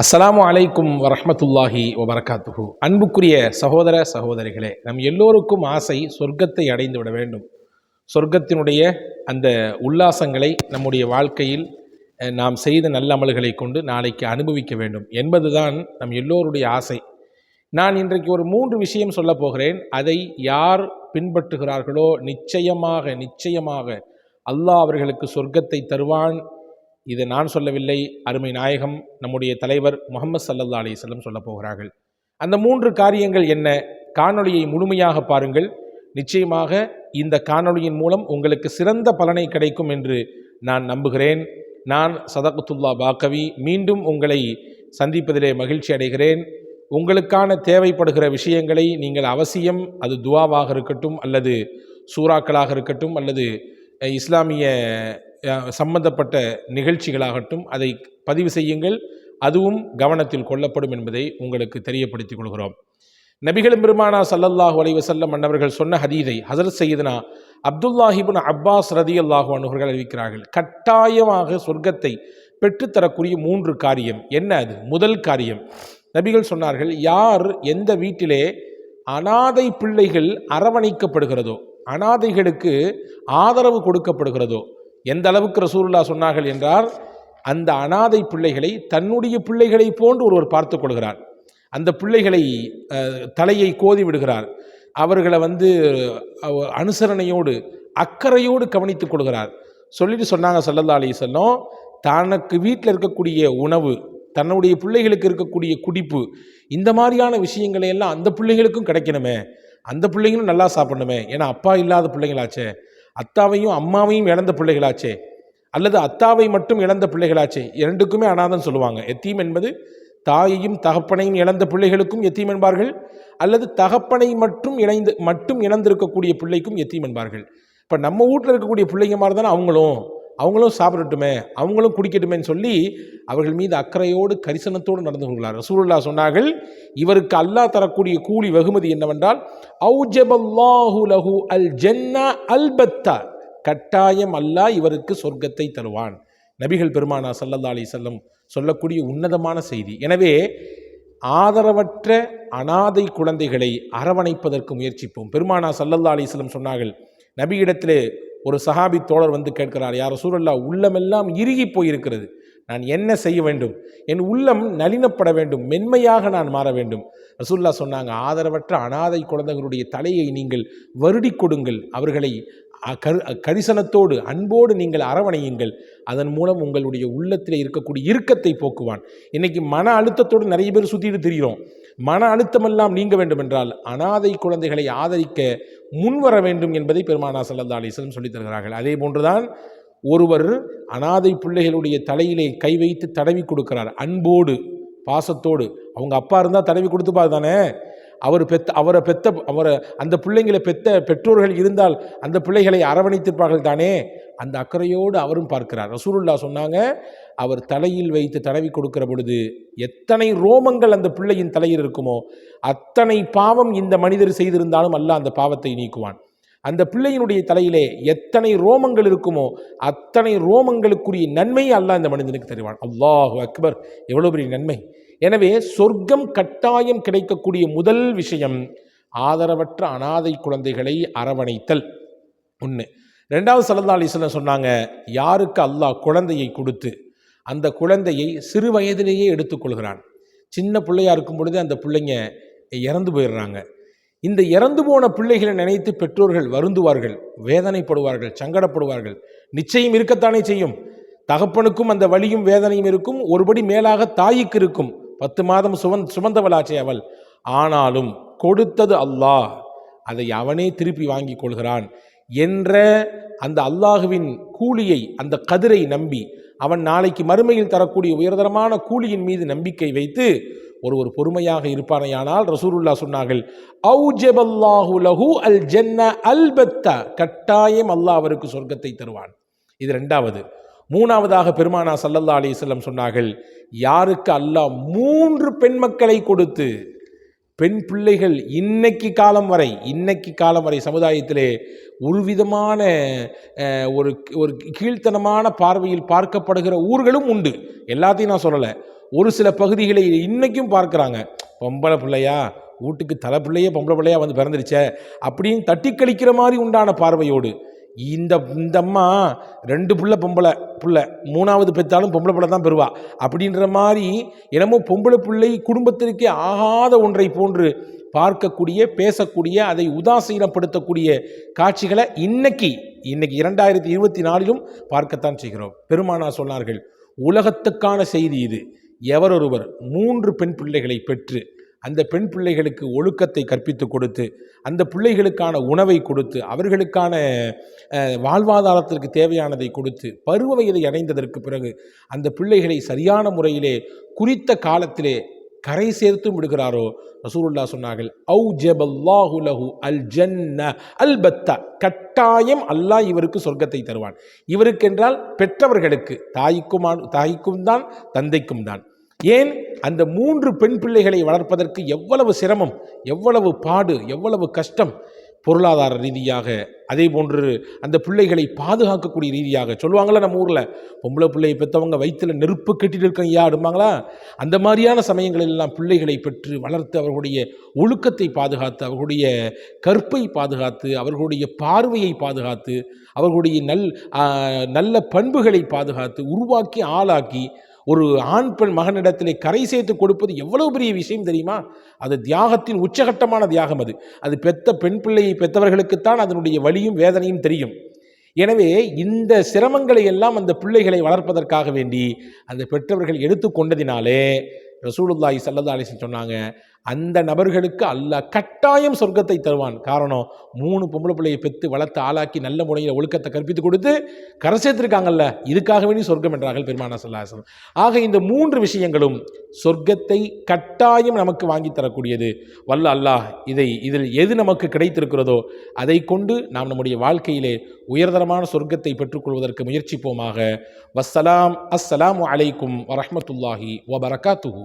அஸ்லாமு அலைக்கும் வரஹ்மத்துல்லாஹி வபரகாத்துஹு. அன்புக்குரிய சகோதர சகோதரிகளே நம் எல்லோருக்கும் ஆசை சொர்க்கத்தை அடைந்து விட வேண்டும். சொர்க்கத்தினுடைய அந்த உல்லாசங்களை நம்முடைய வாழ்க்கையில் நாம் செய்த நல்ல அமல்களை கொண்டு நாளைக்கு அனுபவிக்க வேண்டும் என்பதுதான் நம் எல்லோருடைய ஆசை. நான் இன்றைக்கு ஒரு மூன்று விஷயம் சொல்ல போகிறேன். அதை யார் பின்பற்றுகிறார்களோ நிச்சயமாக நிச்சயமாக அல்லாஹ் அவர்களுக்கு சொர்க்கத்தை தருவான். இது நான் சொல்லவில்லை அருமை நாயகம் நம்முடைய தலைவர் முகமது சல்லல்லா செல்லம் சொல்ல போகிறார்கள். அந்த மூன்று காரியங்கள் என்ன? காணொளியை முழுமையாக பாருங்கள். நிச்சயமாக இந்த காணொளியின் மூலம் உங்களுக்கு சிறந்த பலனை கிடைக்கும் என்று நான் நம்புகிறேன். நான் சதகத்துல்லா பாக்கவி மீண்டும் உங்களை சந்திப்பதிலே மகிழ்ச்சி அடைகிறேன். உங்களுக்கான தேவைப்படுகிற விஷயங்களை நீங்கள் அவசியம் அது துவாவாக இருக்கட்டும் அல்லது சூறாக்களாக இருக்கட்டும் அல்லது இஸ்லாமிய சம்பந்தப்பட்ட நிகழ்ச்சிகளாகட்டும் அதை பதிவு செய்யுங்கள். அதுவும் கவனத்தில் கொள்ளப்படும் என்பதை உங்களுக்கு தெரியப்படுத்திக் கொள்கிறோம். நபிகளும் பெருமானா சல்லல்லாஹு அலைவு வஸல்லம் மன்னவர்கள் சொன்ன ஹதீதை ஹசரத் செய்தனா அப்துல்லாஹிபின் அப்பாஸ் ரதி அல்லாஹு அவர்கள் அறிவிக்கிறார்கள். கட்டாயமாக சொர்க்கத்தை பெற்றுத்தரக்கூடிய மூன்று காரியம் என்ன அது? முதல் காரியம். நபிகள் சொன்னார்கள் யார் எந்த வீட்டிலே அனாதை பிள்ளைகள் அரவணைக்கப்படுகிறதோ அனாதைகளுக்கு ஆதரவு கொடுக்கப்படுகிறதோ எந்த அளவுக்கு ரசூல்லா சொன்னார்கள் என்றால் அந்த அனாதை பிள்ளைகளை தன்னுடைய பிள்ளைகளை போன்று ஒருவர் பார்த்து கொள்கிறார். அந்த பிள்ளைகளை தலையை கோதி விடுகிறார். அவர்களை வந்து அனுசரணையோடு அக்கறையோடு கவனித்துக் கொள்கிறார். சொல்லிட்டு சொன்னாங்க சல்லல்லா அலிசல்லம் தனக்கு வீட்டில் இருக்கக்கூடிய உணவு தன்னுடைய பிள்ளைகளுக்கு இருக்கக்கூடிய குடிப்பு இந்த மாதிரியான விஷயங்களை எல்லாம் அந்த பிள்ளைகளுக்கும் கிடைக்கணுமே அந்த பிள்ளைங்களும் நல்லா சாப்பிடணுமே ஏன்னா அப்பா இல்லாத பிள்ளைங்களாச்சே அத்தாவையும் அம்மாவையும் இழந்த பிள்ளைகளாச்சே. அல்லது அத்தாவை மட்டும் இழந்த பிள்ளைகளாச்சே. இரண்டுக்குமே அனாதம் சொல்லுவாங்க. எத்தீம் என்பது தாயையும் தகப்பனையும் இழந்த பிள்ளைகளுக்கும் எத்தீம் என்பார்கள். அல்லது தகப்பனை மட்டும் இணைந்து மட்டும் இழந்திருக்கக்கூடிய பிள்ளைக்கும் எத்தீம் என்பார்கள். இப்போ நம்ம வீட்டில் இருக்கக்கூடிய பிள்ளைங்க மாதிரி தானே அவங்களும். அவங்களும் சாப்பிடட்டுமே அவங்களும் குடிக்கட்டுமேன்னு சொல்லி அவர்கள் மீது அக்கறையோடு கரிசனத்தோடு நடந்து கொள்கிறார் ரசூலுல்லா சொன்னார்கள் இவருக்கு அல்லாஹ் தரக்கூடிய கூலி வெகுமதி என்னவென்றால் ஔஜபல்லாஹு லஹு அல் ஜென்னா அல்பத்தா. கட்டாயம் அல்லாஹ் இவருக்கு சொர்க்கத்தை தருவான். நபிகள் பெருமானா சல்லல்லா அலி செல்லம் சொல்லக்கூடிய உன்னதமான செய்தி. எனவே ஆதரவற்ற அனாதை குழந்தைகளை அரவணைப்பதற்கு முயற்சிப்போம். பெருமானா சல்லல்லா அலிஸ்லம் சொன்னார்கள் நபியிடத்திலே ஒரு சஹாபி தோழர் வந்து கேட்கிறார் யார் சூழல்லா உள்ளமெல்லாம் இறுகி போயிருக்கிறது. நான் என்ன செய்ய வேண்டும்? என் உள்ளம் நளினப்பட வேண்டும். மென்மையாக நான் மாற வேண்டும். ரசூல்லா சொன்னாங்க ஆதரவற்ற அனாதை குழந்தைகளுடைய தலையை நீங்கள் வருடி கொடுங்கள். அவர்களை அ- கரு- கரிசனத்தோடு அன்போடு நீங்கள் அரவணையுங்கள். அதன் மூலம் உங்களுடைய உள்ளத்தில் இருக்கக்கூடிய இறுக்கத்தை போக்குவான். இன்னைக்கு மன அழுத்தத்தோடு நிறைய பேர் சுற்றிட்டு திரிகிறோம் மன அழுத்தமெல்லாம் நீங்க வேண்டும் என்றால் அனாதை குழந்தைகளை ஆதரிக்க முன்வர வேண்டும் என்பதை பெருமானா சல்லா அலிஸ்லம் சொல்லித் தருகிறார்கள். அதே போன்றுதான் ஒருவர் அனாதை பிள்ளைகளுடைய தலையிலே கை வைத்து தடவி கொடுக்கிறார் அன்போடு பாசத்தோடு. அவங்க அப்பா இருந்தால் தடவி கொடுத்துப்பாரு தானே? அவர் பெத்த அவரை பெத்த அவரை அந்த பிள்ளைங்களை பெத்த பெற்றோர்கள் இருந்தால் அந்த பிள்ளைகளை அரவணைத்திருப்பார்கள் தானே? அந்த அக்கறையோடு அவரும் பார்க்கிறார். ரசூருல்லா சொன்னாங்க அவர் தலையில் வைத்து தடவி கொடுக்கிற பொழுது எத்தனை ரோமங்கள் அந்த பிள்ளையின் தலையில் இருக்குமோ அத்தனை பாவம் இந்த மனிதர் செய்திருந்தாலும் அல்லாஹ் அந்த பாவத்தை நீக்குவான். அந்த பிள்ளையினுடைய தலையிலே எத்தனை ரோமங்கள் இருக்குமோ அத்தனை ரோமங்களுக்குரிய நன்மையை அல்லாஹ் இந்த மனிதனுக்கு தருவான். அல்லாஹு அக்பர். எவ்வளோ பெரிய நன்மை. எனவே சொர்க்கம் கட்டாயம் கிடைக்கக்கூடிய முதல் விஷயம் ஆதரவற்ற அனாதை குழந்தைகளை அரவணைத்தல். ஒன்று ரெண்டாவது சல்லா அலிஸ்லாம் சொன்னாங்க யாருக்கு அல்லாஹ் குழந்தையை கொடுத்து அந்த குழந்தையை சிறு வயதிலேயே எடுத்துக்கொள்கிறான் சின்ன பிள்ளையா இருக்கும் பொழுது அந்த பிள்ளைங்க இறந்து போயிடுறாங்க. இந்த இறந்து போன பிள்ளைகளை நினைத்து பெற்றோர்கள் வருந்துவார்கள் வேதனைப்படுவார்கள் சங்கடப்படுவார்கள். நிச்சயம் இருக்கத்தானே செய்யும். தகப்பனுக்கும் அந்த வலியும் வேதனையும் இருக்கும். ஒருபடி மேலாக தாய்க்கு இருக்கும். பத்து மாதம் சுமந் சுமந்தவளாச்சே அவள். ஆனாலும் கொடுத்தது அல்லாஹ். அதை அவனே திருப்பி வாங்கி கொள்கிறான் என்ற அந்த அல்லாஹுவின் கூலியை அந்த கதிரை நம்பி அவன் நாளைக்கு மறுமையில் தரக்கூடிய உயர்தரமான கூலியின் மீது நம்பிக்கை வைத்து ஒருவர் பொறுமையாக இருப்பானையானால் ரசூருல்லா சொன்னார்கள் ஔஜபல்லாஹு லஹு அல் ஜன்ன அல்பத்தா. கட்டாயம் அல்லாஹ் அவருக்கு சொர்க்கத்தை தருவான். இது ரெண்டாவது. மூணாவதாக பெருமானா சல்லல்லா அலிஸ்லம் சொன்னார்கள் யாருக்கு அல்லாஹ் மூன்று பெண் மக்களை கொடுத்து பெண் பிள்ளைகள் இன்னைக்கு காலம் வரை இன்னைக்கு காலம் வரை சமுதாயத்திலே ஒரு விதமான ஒரு ஒரு கீழ்த்தனமான பார்வையில் பார்க்கப்படுகிற ஊர்களும் உண்டு. எல்லாத்தையும் நான் சொல்லலை. ஒரு சில பகுதிகளை இன்னைக்கும் பார்க்குறாங்க. பொம்பளை பிள்ளையா வீட்டுக்கு தலை பிள்ளையே பொம்பளை பிள்ளையா வந்து பிறந்துருச்சே அப்படின்னு தட்டி கழிக்கிற மாதிரி உண்டான பார்வையோடு இந்த இந்த அம்மா ரெண்டு புள்ள பொம்பளை பிள்ளை மூணாவது பெற்றாலும் பொம்பளை பிள்ளை தான் பெறுவா அப்படின்ற மாதிரி என்னமோ பொம்பளை பிள்ளை குடும்பத்திற்கே ஆகாத ஒன்றை போன்று பார்க்கக்கூடிய பேசக்கூடிய அதை உதாசீனப்படுத்தக்கூடிய காட்சிகளை இன்னைக்கு இன்னைக்கு இரண்டாயிரத்தி இருபத்தி நாலிலும் பார்க்கத்தான் செய்கிறோம். பெருமானா சொன்னார்கள் உலகத்துக்கான செய்தி இது. எவரொருவர் மூன்று பெண் பிள்ளைகளை பெற்று அந்த பெண் பிள்ளைகளுக்கு ஒழுக்கத்தை கற்பித்து கொடுத்து அந்த பிள்ளைகளுக்கான உணவை கொடுத்து அவர்களுக்கான வாழ்வாதாரத்திற்கு தேவையானதை கொடுத்து பருவ வயதை அடைந்ததற்கு பிறகு அந்த பிள்ளைகளை சரியான முறையிலே குறித்த காலத்திலே கரை சேர்த்தும் விடுகிறாரோ? ரசூலுல்லா சொன்னார்கள் ஔ ஜபல்லாஹு லஹு அல் ஜன்ன அல் பத்தா. கட்டாயம் அல்லாஹ் இவருக்கு சொர்க்கத்தை தருவான். இவருக்கென்றால் பெற்றவர்களுக்கு தாய்க்குமான் தாய்க்கும் தான் தந்தைக்கும் தான். ஏன்? அந்த மூன்று பெண் பிள்ளைகளை வளர்ப்பதற்கு எவ்வளவு சிரமம் எவ்வளவு பாடு எவ்வளவு கஷ்டம்? பொருளாதார ரீதியாக அதே போன்று அந்த பிள்ளைகளை பாதுகாக்கக்கூடிய ரீதியாக. சொல்லுவாங்களா நம்ம ஊரில் பொம்பளை பிள்ளையை பெற்றவங்க வயிற்றுல நெருப்பு கட்டிட்டு இருக்க ஐயா அடுமாங்களா அந்த மாதிரியான சமயங்களில் எல்லாம் பிள்ளைகளை பெற்று வளர்த்து அவர்களுடைய ஒழுக்கத்தை பாதுகாத்து அவர்களுடைய கற்பை பாதுகாத்து அவர்களுடைய பார்வையை பாதுகாத்து அவர்களுடைய நல் நல்ல பண்புகளை பாதுகாத்து உருவாக்கி ஆளாக்கி ஒரு ஆண் பெண் மகனிடத்திலே கரை சேர்த்து கொடுப்பது எவ்வளவு பெரிய விஷயம் தெரியுமா? அது தியாகத்தின் உச்சகட்டமான தியாகம் அது. அது பெத்த பெண் பிள்ளையை பெற்றவர்களுக்குத்தான் அதனுடைய வழியும் வேதனையும் தெரியும். எனவே இந்த சிரமங்களை எல்லாம் அந்த பிள்ளைகளை வளர்ப்பதற்காக வேண்டி அந்த பெற்றவர்கள் எடுத்துக்கொண்டதினாலே ரசூலுல்லாஹி ஸல்லல்லாஹு அலைஹி சொன்னாங்க அந்த நபர்களுக்கு அல்லாஹ் கட்டாயம் சொர்க்கத்தை தருவான். காரணம் மூணு பொம்பளை பிள்ளையை பெற்று வளர்த்து ஆளாக்கி நல்ல முறையில் ஒழுக்கத்தை கற்பித்து கொடுத்து கரை சேர்த்திருக்காங்கல்ல இதுக்காக வேண்டி சொர்க்கம் என்றார்கள் பெருமானா சல்லாசம் ஆக இந்த மூன்று விஷயங்களும் சொர்க்கத்தை கட்டாயம் நமக்கு வாங்கி தரக்கூடியது. வல்ல அல்லாஹ் இதை இதில் எது நமக்கு கிடைத்திருக்கிறதோ அதை கொண்டு நாம் நம்முடைய வாழ்க்கையிலே உயர்தரமான சொர்க்கத்தை பெற்றுக்கொள்வதற்கு முயற்சிப்போமாக. வஸ்ஸலாம் அஸ்ஸலாமு அலைக்கும் வரமத்துல்லாஹி வபரகாத்துஹு.